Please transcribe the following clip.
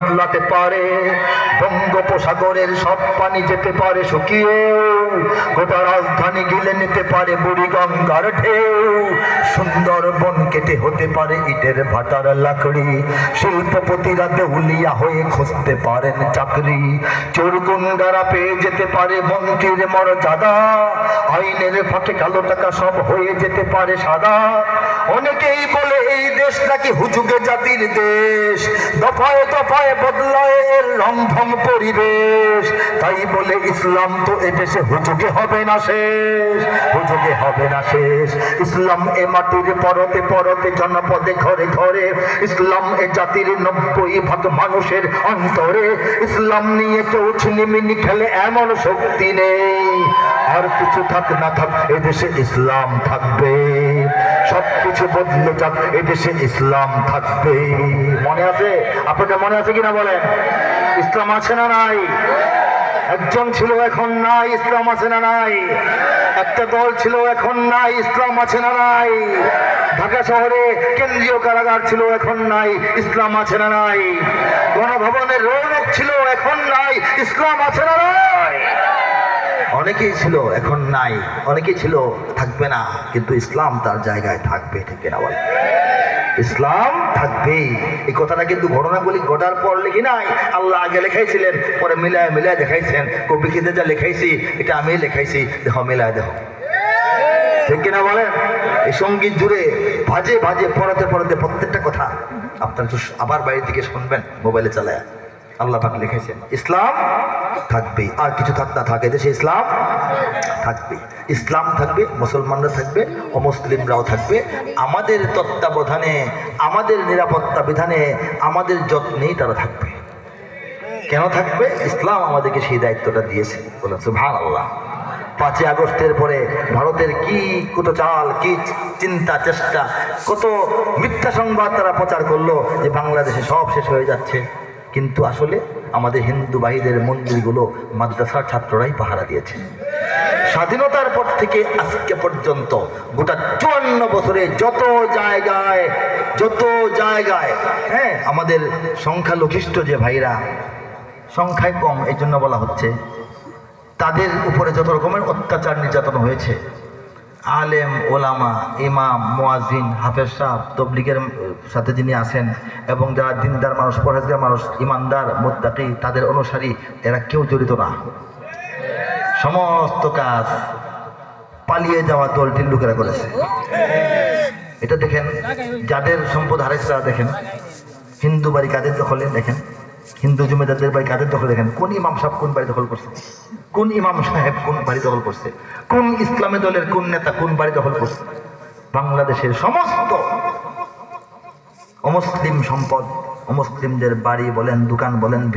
বদলাতে পারে, বঙ্গোপসাগরের সব পানি যেতে পারে, শুকিয়ে গোটা রাজধানী গিলে নিতে পারে বুড়ি গঙ্গার ঢেউ। সুন্দরবন কেটে হতে পারে ইটের ভাটার লাকড়ি, শিল্পপতিরা দেউলিয়া হয়ে খুঁজতে পারেন চাকরি। চোর গুন্ডারা পেয়ে যেতে পারে মন্ত্রীর মর্যাদা, আইনের ফাঁকে কালো টাকা সব হয়ে যেতে পারে সাদা। অনেকেই বলে, এই দেশ নাকি হুজুগে জাতির দেশ। দফায় দফায় বদলায় এর লঙ্ঘন পরিবেশ। তাই বলে ইসলাম তো এদেশে হুচুকে হবে না শেষ। হুজুগে হবে না শেষ। ইসলাম এ মাটির পরতে পরতে জনপদে ঘরে ঘরে। ইসলাম এ জাতির নব্বই ভাগ মানুষের অন্তরে। ইসলাম নিয়ে কেউ ছিনিমিনি খেলে এমন শক্তি নেই। আর কিছু থাক না থাক, এদেশে ইসলাম থাকবে। সব কিছু বদলে যাক, এদেশে ইসলাম থাকবে। মনে আছে? আপনাদের মনে আছে কিনা বলেন? ইসলাম আছে না নাই? একজন ছিল এখন নাই, ইসলাম আছে না নাই? একটা দল ছিল এখন নাই, ইসলাম আছে না নাই? ঢাকা শহরে কেন্দ্রীয় কারাগার ছিল এখন নাই, ইসলাম আছে না নাই? গণভবনের রৌনক ছিল এখন নাই, ইসলাম আছে না নাই? অনেকেই ছিল এখন নাই, অনেকেই ছিল থাকবে না, কিন্তু ইসলাম তার জায়গায় থাকবে, ঠিক না বলে? ইসলাম থাকবেই। এই কথাটা কিন্তু ঘটনাগুলি ঘটার পর লিখি নাই। আল্লাহ আগে লেখাইছিলেন, পরে মিলায় মিলায় দেখাইছেন। কবি খেতে যা লেখাইছি, এটা আমি লেখাইছি। দেখো, মিলায় দেখো। ঠিক কিনা বলেন? এই সংগীত জুড়ে ভাজে ভাজে পড়াতে পড়াতে প্রত্যেকটা কথা আপনার আবার বাইরে থেকে শুনবেন, মোবাইলে চালায়। আল্লাহ পাক লিখেছেন ইসলাম থাকবে। আর কিছু থাক না থাকে, দেশে ইসলাম থাকবে। ইসলাম থাকবে, মুসলমানরা থাকবে, অমুসলিমরাও থাকবে। আমাদের তত্ত্বাবধানে, আমাদের নিরাপত্তা বিধানে, আমাদের যত্নেই তারা থাকবে। কেন থাকবে? ইসলাম আমাদেরকে সেই দায়িত্বটা দিয়েছে বলেছে ভান আল্লাহ পাঁচই আগস্টের পরে ভারতের কি কত চাল, কি চিন্তা, চেষ্টা, কত মিথ্যা সংবাদ তারা প্রচার করল যে বাংলাদেশে সব শেষ হয়ে যাচ্ছে। কিন্তু আসলে আমাদের হিন্দু বাহিদের মন্দিরগুলো মাদ্রাসার ছাত্ররাই পাহারা দিয়েছে। স্বাধীনতার পর থেকে আজকে পর্যন্ত গোটা চুয়ান্ন বছরে যত জায়গায় যত জায়গায় হ্যাঁ আমাদের সংখ্যালঘিষ্ঠ যে ভাইরা, সংখ্যায় কম, এই জন্য বলা হচ্ছে, তাদের উপরে যত রকমের অত্যাচার নির্যাতন হয়েছে আলেম, ওলামা, ইমাম মোয়াজিন হাফেজ সাহ তবলিগের সাথে যিনি আছেন এবং যারা দিনদার মানুষ পরেজগার মানুষ, ইমানদার, মুত্তাকি, তাদের অনুসারী, এরা কেউ জড়িত না। সমস্ত কাজ পালিয়ে যাওয়া দলটির লোকেরা করেছে। এটা দেখেন, যাদের সম্পদ হারাইছে তারা দেখেন। হিন্দু বাড়ি কাদের দখলে, দেখেন। হিন্দু জমিদারদের বাড়ি কাদের দখল, দেখেন, কোন ইমাম সাহেব কোন বাড়ি দখল করছে? কোন ইমাম সাহেব কোন বাড়ি দখল করছে? কোন ইসলামী দলের কোন নেতা কোন বাড়ি দখল করছে? বাংলাদেশের সমস্ত অমুসলিম সম্পদ অমুসলিমদের বাড়ি বলেন, দোকান বলেন